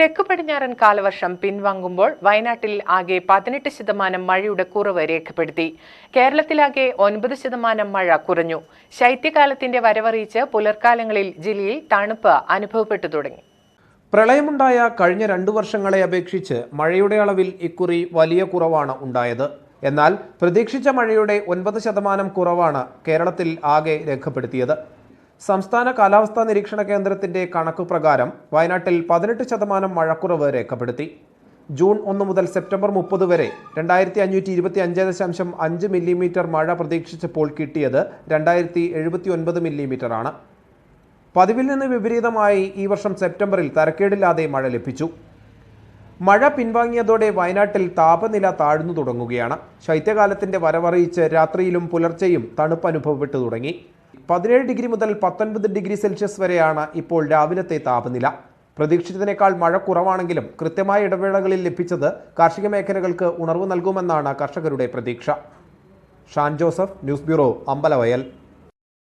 തെക്കു പടിഞ്ഞാറൻ കാലവർഷം പിൻവാങ്ങുമ്പോൾ വയനാട്ടിൽ ആകെ പതിനെട്ട് ശതമാനം മഴയുടെ കുറവ് രേഖപ്പെടുത്തി. കേരളത്തിലാകെ ഒൻപത് ശതമാനം മഴ കുറഞ്ഞു. ശൈത്യകാലത്തിന്റെ വരവറിയിച്ച് പുലർക്കാലങ്ങളിൽ ജില്ലയിൽ തണുപ്പ് അനുഭവപ്പെട്ടു തുടങ്ങി. പ്രളയമുണ്ടായ കഴിഞ്ഞ രണ്ടു വർഷങ്ങളെ അപേക്ഷിച്ച് മഴയുടെ അളവിൽ ഇക്കുറി വലിയ കുറവാണ് ഉണ്ടായത്. എന്നാൽ പ്രതീക്ഷിച്ച മഴയുടെ ഒൻപത് ശതമാനം കുറവാണ് കേരളത്തിൽ ആകെ രേഖപ്പെടുത്തിയത്. സംസ്ഥാന കാലാവസ്ഥാ നിരീക്ഷണ കേന്ദ്രത്തിന്റെ കണക്ക് പ്രകാരം വയനാട്ടിൽ പതിനെട്ട് ശതമാനം മഴക്കുറവ് രേഖപ്പെടുത്തി. ജൂൺ ഒന്ന് മുതൽ സെപ്റ്റംബർ മുപ്പത് വരെ രണ്ടായിരത്തി അഞ്ഞൂറ്റി ഇരുപത്തി അഞ്ച് ദശാംശം അഞ്ച് മില്ലിമീറ്റർ മഴ പ്രതീക്ഷിച്ചപ്പോൾ കിട്ടിയത് രണ്ടായിരത്തി എഴുപത്തി ഒൻപത് മില്ലിമീറ്ററാണ്. പതിവിൽ നിന്ന് വിപരീതമായി ഈ വർഷം സെപ്റ്റംബറിൽ തരക്കേടില്ലാതെ മഴ ലഭിച്ചു. മഴ പിൻവാങ്ങിയതോടെ വയനാട്ടിൽ താപനില താഴ്ന്നു തുടങ്ങുകയാണ്. ശൈത്യകാലത്തിന്റെ വരവറിയിച്ച് രാത്രിയിലും പുലർച്ചെയും തണുപ്പ് അനുഭവപ്പെട്ടു തുടങ്ങി. പതിനേഴ് ഡിഗ്രി മുതൽ പത്തൊൻപത് ഡിഗ്രി സെൽഷ്യസ് വരെയാണ് ഇപ്പോൾ രാവിലത്തെ താപനില. പ്രതീക്ഷിച്ചതിനേക്കാൾ മഴ കുറവാണെങ്കിലും കൃത്യമായ ഇടവേളകളിൽ ലഭിച്ചത് കാർഷിക മേഖലകൾക്ക് ഉണർവ് നൽകുമെന്നാണ് കർഷകരുടെ പ്രതീക്ഷ. Shan Joseph news bureau Ambalavayal.